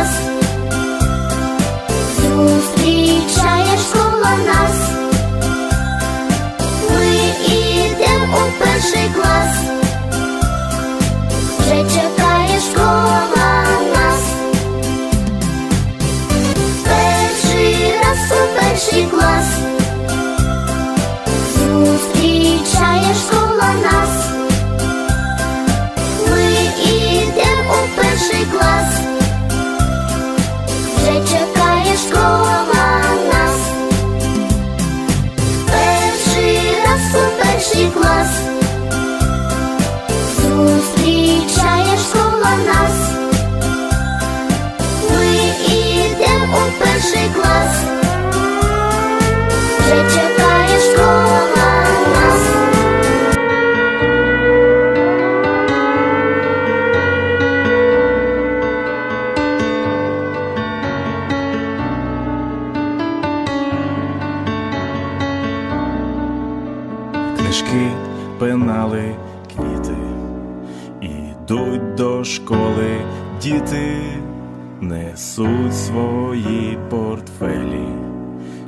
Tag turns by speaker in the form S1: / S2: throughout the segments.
S1: час, зустрічає школа нас, ми ідем у перший клас, вже чекає школа нас, перший раз у перший клас, зустрічає школа.
S2: пенали квіти, ідуть до школи діти, несуть свої портфелі,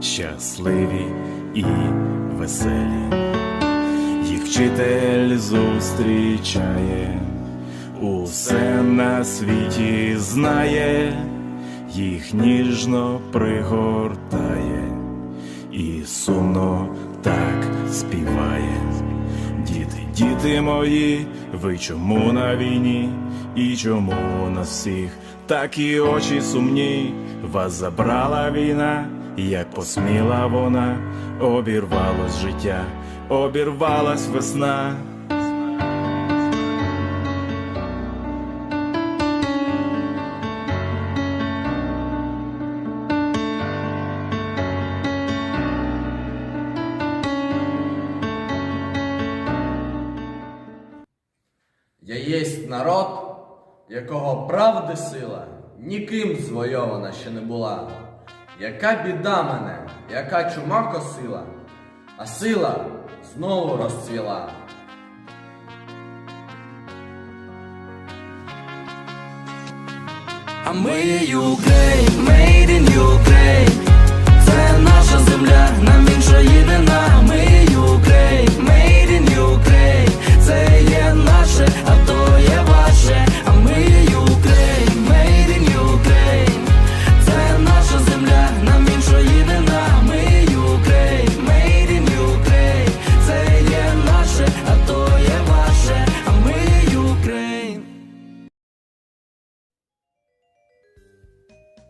S2: щасливі і веселі, їх вчитель зустрічає, усе на світі знає, їх ніжно пригортає. І сумно так співає. Діти, мої, ви чому на війні? І чому на всіх такі очі сумні? Вас забрала війна, як посміла вона, обірвалось життя, обірвалась весна.
S3: Єсть народ, якого правди сила ніким звойована ще не була. Яка біда мене, яка чума косила, а сила знову розцвіла.
S4: А ми Ukraine, made in Ukraine Це наша земля, нам іншої не на Ми Ukraine, made in Ukraine Це є наше, а то є ваше. А ми Ukraine, made in Ukraine. Це наша земля, нам іншої не на. Ми Ukraine, made in Ukraine. Це є наше, а то є ваше. А ми Ukraine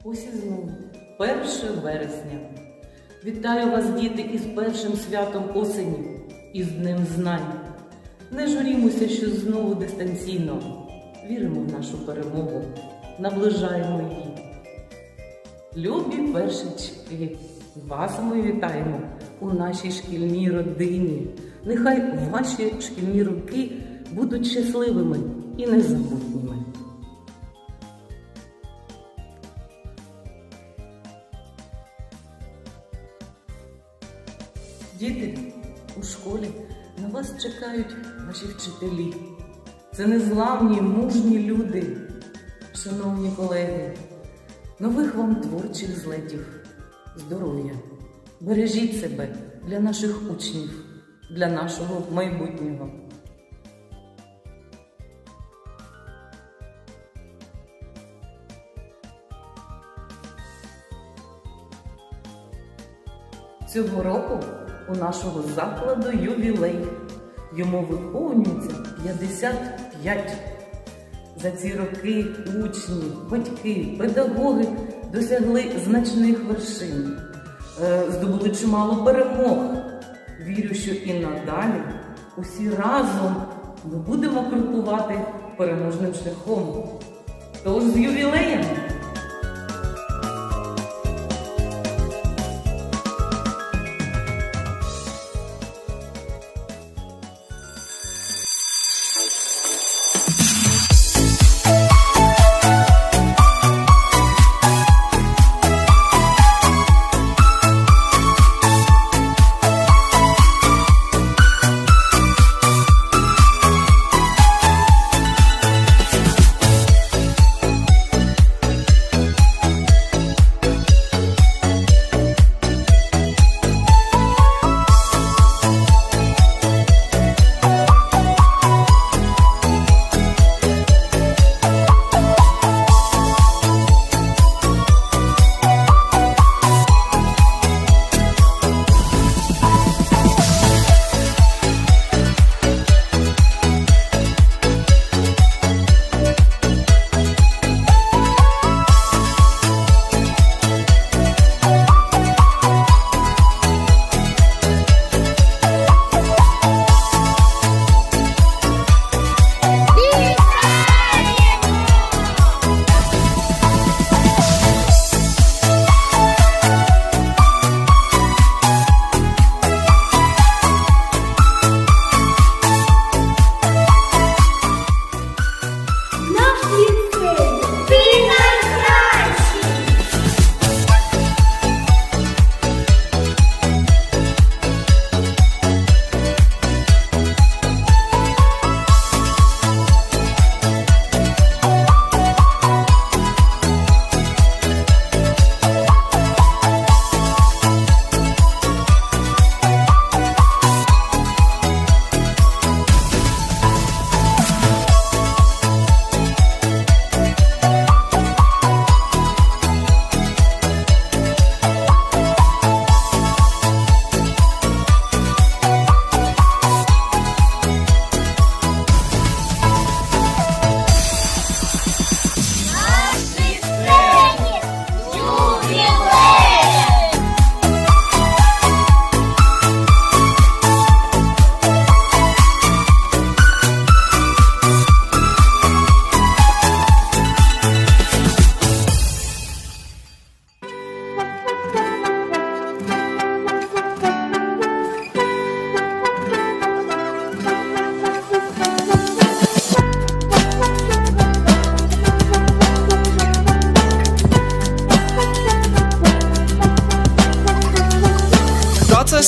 S5: Ось і знову 1 вересня. Вітаю вас, діти, із першим святом осені, із Днем Знань. Не журімося, що знову дистанційно. Віримо в нашу перемогу, наближаємо її. Любі першички, вас ми вітаємо у нашій шкільній родині. Нехай ваші шкільні роки будуть щасливими і незабутніми. Діти, у школі вас чекають ваші вчителі. Це незламні, мужні люди. Шановні колеги, нових вам творчих злетів, здоров'я. Бережіть себе для наших учнів, для нашого майбутнього. Цього року у нашого закладу ювілей. Йому виповнюється 55. За ці роки учні, батьки, педагоги досягли значних вершин, е, здобули чимало перемог. Вірю, що і надалі усі разом ми будемо крокувати переможним шляхом. Тож з ювілеєм!